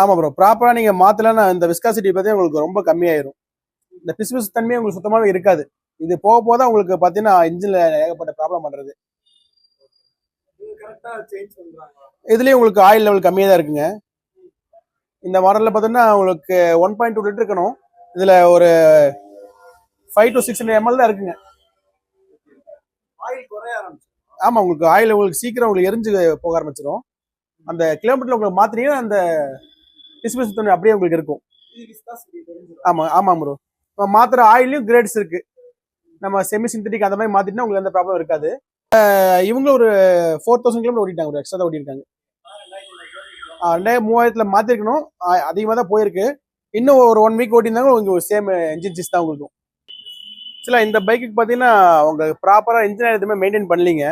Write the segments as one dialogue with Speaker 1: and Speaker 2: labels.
Speaker 1: ஆமாம் ப்ரோ ப்ராப்பராக நீங்கள் மாற்றலன்னா இந்த விஸ்காசிட்டி பார்த்தீங்கன்னா உங்களுக்கு ரொம்ப கம்மியாயிரும். இந்த பிசுபிசு தன்மையே உங்களுக்கு சுத்தமாகவே இருக்காது. இது போக போக தான் உங்களுக்கு பார்த்தீங்கன்னா இன்ஜினில் ஏகப்பட்ட ப்ராப்ளம்
Speaker 2: நீங்க பண்றாங்க
Speaker 1: இதுலேயும் உங்களுக்கு ஆயில் லெவல் கம்மியாக தான் இருக்குங்க. இந்த மாடலில் பார்த்தீங்கன்னா உங்களுக்கு ஒன் பாயிண்ட் டூ லிட்டர் இருக்கணும். இதில் ஒரு five to six hundred ML தான் இருக்குங்க.
Speaker 2: ஆயில் குறைய ஆரம்பிச்சு
Speaker 1: ஆமாம் உங்களுக்கு ஆயில் உங்களுக்கு சீக்கிரம் உங்களுக்கு எரிஞ்சு போக ஆரம்பிச்சிடும். அந்த கிலோமீட்டரில் உங்களுக்கு மாத்தினீங்கன்னா அந்த பிசுபிசு தன்மை அப்படியே உங்களுக்கு இருக்கும். ஆமாம் ஆமாம் ப்ரோ மாத்திர ஆயிலையும் கிரேட்ஸ் இருக்கு. நம்ம செமி சிந்தட்டிக் அந்த மாதிரி மாத்திட்டா உங்களுக்கு எந்த ப்ராப்ளம் இருக்காது. இவங்க ஒரு ஃபோர் தௌசண்ட் கிலோமீட்டர் ஓட்டிட்டாங்க ஒரு எக்ஸ்ட்ரா தான் ஓட்டிருக்காங்க ரெண்டாயிரம் மூவாயிரத்துல மாத்திருக்கணும். அதிகமாக தான் போயிருக்கு. இன்னும் ஒரு ஒன் வீக் ஓட்டியிருந்தாங்க உங்களுக்கு சேம் இன்ஜின் தான் உங்களுக்கும். சில இந்த பைக்குக்கு பார்த்தீங்கன்னா அவங்க ப்ராப்பராக இன்ஜினியர் எதுவுமே மெயின்டைன் பண்ணலீங்க.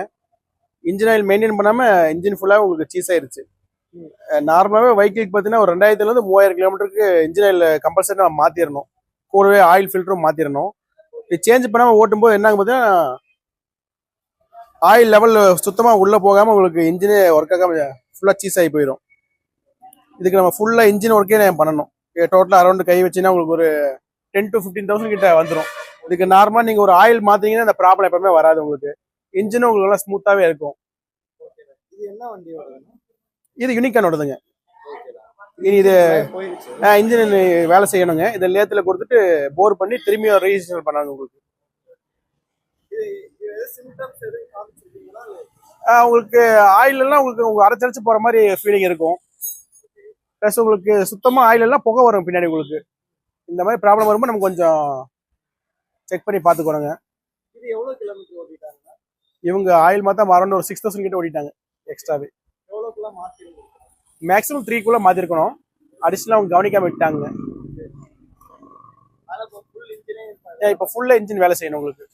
Speaker 1: இன்ஜின் ஆயில் மெயின்டைன் பண்ணாமல் இன்ஜின் ஃபுல்லாக உங்களுக்கு சீஸ் ஆயிருச்சு. நார்மலாகவே பைக்குக்கு பார்த்தீங்கன்னா ஒரு ரெண்டாயிரத்துலேருந்து மூவாயிரம் கிலோமீட்டருக்கு இன்ஜின் ஆயில் கம்பல்சரி நம்ம மாற்றிடணும் கூடவே ஆயில் ஃபில்டரும் மாற்றிடணும் இது சேஞ்ச் பண்ணாமல் ஓட்டும்போது என்னங்க பார்த்தீங்கன்னா ஆயில் லெவல் சுத்தமாக உள்ளே போகாமல் உங்களுக்கு இன்ஜினே ஒர்க் ஆகாமல் ஃபுல்லாக சீஸ் ஆகி போயிடும் இதுக்கு நம்ம ஃபுல்லாக இன்ஜின் ஒர்க்கே நான் பண்ணணும். டோட்டலாக அரௌண்ட் கை வச்சுன்னா உங்களுக்கு ஒரு டென் டு ஃபிஃப்டீன் தௌசண்ட் கிட்ட வந்துடும் இதுக்கு நார்மலாக நீங்கள் ஒரு ஆயில் மாற்றிங்கன்னா அந்த ப்ராப்ளம் எப்பவுமே வராது உங்களுக்கு. இன்ஜினும் உங்களுக்கு நல்லா ஸ்மூத்தாகவே இருக்கும்.
Speaker 2: இது
Speaker 1: யூனிக்கானோடதுங்க இனி இது இன்ஜின் வேலை செய்யணுங்க. இதை லேத்தில் கொடுத்துட்டு போர் பண்ணி திரும்பியும் ரெஜிஸ்டர் பண்ணாங்க உங்களுக்கு. உங்களுக்கு ஆயில் எல்லாம் உங்களுக்கு உங்க அரைச்சரைச்சு போற மாதிரி ஃபீலிங் இருக்கும். ப்ளஸ் உங்களுக்கு சுத்தமா ஆயில் எல்லாம் புகை வரும் பின்னாடி உங்களுக்கு. இந்த மாதிரி ப்ராப்ளம் வரும்போது நம்ம கொஞ்சம் செக் பண்ணி பார்த்துக்கோங்க
Speaker 2: இது எவ்வளவு கிலோமீட்டர் ஓட்டிட்டாங்க
Speaker 1: இவங்க ஆயில் மாத்தம் அரௌண்ட் ஒரு சிக்ஸ் தௌசண்ட் கிட்ட ஓடிட்டாங்க எக்ஸ்ட்ராவே மேக்ஸிமம் த்ரீக்குள்ள மாத்திருக்கணும். அடிஷனலாக அவங்க கவனிக்காம விட்டாங்க
Speaker 2: இப்போ ஃபுல் இன்ஜினே
Speaker 1: ஏன் இப்போ ஃபுல்லாக இன்ஜின் வேலை செய்யணும் உங்களுக்கு.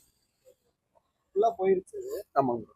Speaker 2: ஃபுல்லா போயிருச்சு.
Speaker 1: ஆமாங்க.